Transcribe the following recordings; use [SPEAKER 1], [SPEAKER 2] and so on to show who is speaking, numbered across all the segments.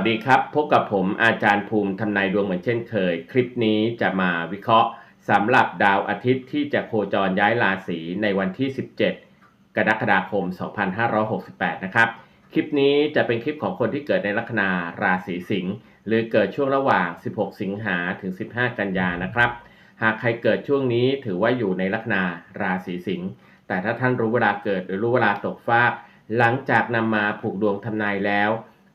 [SPEAKER 1] สดีครับ พบกับผมอาจารย์ภูมิทำนายดวงเหมือนเช่นเคย คลิปนี้จะมาวิเคราะห์สำหรับดาวอาทิตย์ที่จะโคจรย้ายราศีในวันที่ 17 กรกฎาคม 2568 นะครับ คลิปนี้จะเป็นคลิปของคนที่เกิดในลัคนาราศีสิงห์หรือเกิดช่วงระหว่าง 16 สิงหาถึง 15 กันยานะครับ หากใครเกิดช่วงนี้ถือว่าอยู่ในลัคนาราศีสิงห์แต่ถ้าท่านรู้เวลาเกิดหรือรู้เวลาตกฟากหลังจากนำมาผูกดวงทำนายแล้ว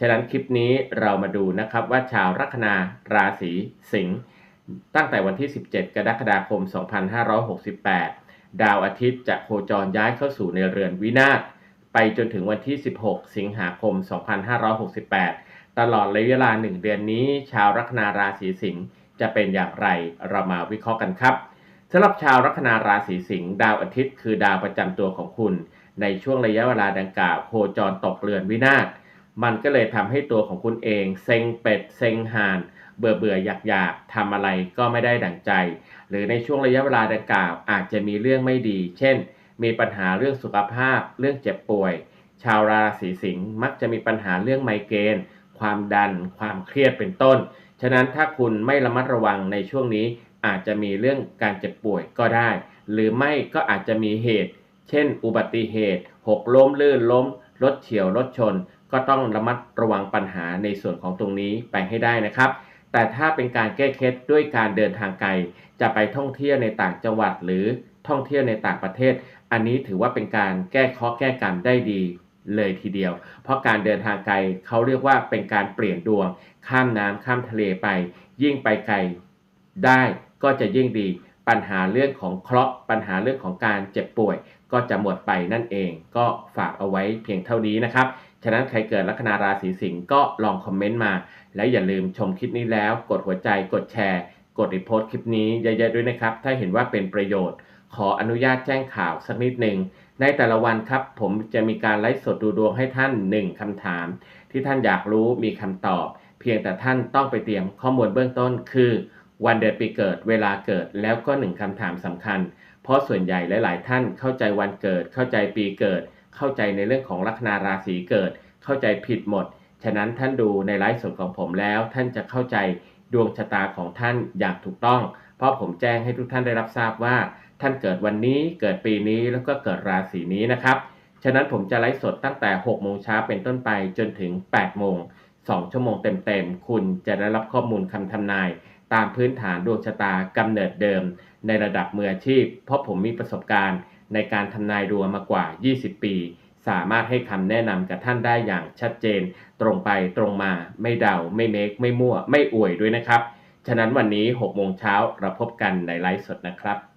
[SPEAKER 1] ฉะนั้นคลิปนี้เรามาดูนะครับว่าชาวลัคนาราศีสิงห์ตั้งแต่วันที่ 17 กรกฎาคม 2568 ดาวอาทิตย์จะโคจรย้ายเข้าสู่ในเรือนวินาศไปจนถึงวันที่ 16 สิงหาคม 2568 ตลอดระยะเวลา 1 เดือนนี้ ชาวลัคนาราศีสิงห์จะเป็นอย่างไรเรามาวิเคราะห์กันครับสำหรับชาวลัคนาราศีสิงห์ดาวอาทิตย์คือดาวประจำตัวของคุณ ในช่วงระยะเวลาดังกล่าวโคจรตกเรือนวินาศ มันก็เลยทำให้ตัวของคุณเองเซ็งเป็ดเซ็งหาน เบื่อเบื่ออยากอยากทำอะไรก็ไม่ได้ดั่งใจ หรือในช่วงระยะเวลาดังกล่าวอาจจะมีเรื่องไม่ดี เช่น มีปัญหาเรื่องสุขภาพ เรื่องเจ็บป่วย ชาวราศีสิงห์มักจะมีปัญหาเรื่องไมเกรนความดัน ความเครียดเป็นต้น ฉะนั้นถ้าคุณไม่ระมัดระวังในช่วงนี้อาจจะมีเรื่องการเจ็บป่วยก็ได้ หรือไม่ก็อาจจะมีเหตุ เช่น อุบัติเหตุ หกล้มลื่นล้ม รถเฉียวรถชน ก็ต้องระมัดระวังปัญหาในส่วนของตรงนี้ไปให้ได้นะครับ แต่ถ้าเป็นการแก้เคล็ดด้วยการเดินทางไกล จะไปท่องเที่ยวในต่างจังหวัด หรือท่องเที่ยวในต่างประเทศ อันนี้ถือว่าเป็นการแก้เคราะห์แก้กรรมได้ดีเลยทีเดียว เพราะการเดินทางไกลเขาเรียกว่าเป็นการเปลี่ยนดวง ข้ามน้ำข้ามทะเลไป ยิ่งไปไกลได้ก็จะยิ่งดี ปัญหาเรื่องของเคราะห์ปัญหาเรื่องของการเจ็บป่วย ก็จะหมดไปนั่นเอง ก็ฝากเอาไว้เพียงเท่านี้นะครับ ฉะนั้นใครเกิดลัคนาราศีสิงห์ก็ลองคอมเมนต์มา และอย่าลืมชมคลิปนี้แล้ว กดหัวใจกดแชร์ กดรีโพสต์คลิปนี้เยอะๆด้วยนะครับ ถ้าเห็นว่าเป็นประโยชน์ ขออนุญาตแจ้งข่าวสักนิดหนึ่งในแต่ละวันครับ ผมจะมีการไลฟ์สดดูดวงให้ท่าน 1คำถาม ที่ท่านอยากรู้มีคำตอบ เพียงแต่ท่านต้องไปเตรียมข้อมูลเบื้องต้น คือ วันเดือนปีเกิดเวลาเกิดแล้วก็หนึ่งคำถามสำคัญ เพราะส่วนใหญ่หลาย ๆ ท่านเข้าใจวันเกิดเข้าใจปีเกิด เข้าใจในเรื่องของลัคนาราศีเกิด เข้าใจผิดหมด ฉะนั้นท่านดูในไลฟ์สดของผมแล้ว ท่านจะเข้าใจดวงชะตาของท่านอย่างถูกต้อง เพราะผมแจ้งให้ทุกท่านได้รับทราบว่า ท่านเกิดวันนี้เกิดปีนี้แล้วก็เกิดราศีนี้นะครับฉะนั้นผมจะไลฟ์สดตั้งแต่ 6 โมงเช้าเป็นต้นไปจนถึง 8 โมง 2 ชั่วโมงเต็มๆ คุณจะได้รับข้อมูลคำทำนาย ตามพื้นฐานดวงชะตากำเนิดเดิม ในระดับมืออาชีพ เพราะผมมีประสบการณ์ ในการทำนายดวงมากว่า 20 ปี สามารถให้คำแนะนำกับท่านได้อย่างชัดเจน ตรงไปตรงมาไม่เดา ไม่เมค ไม่มั่ว ไม่อวยด้วยนะครับ ฉะนั้นวันนี้6โมงเช้าเราพบกันในไลฟ์สดนะครับ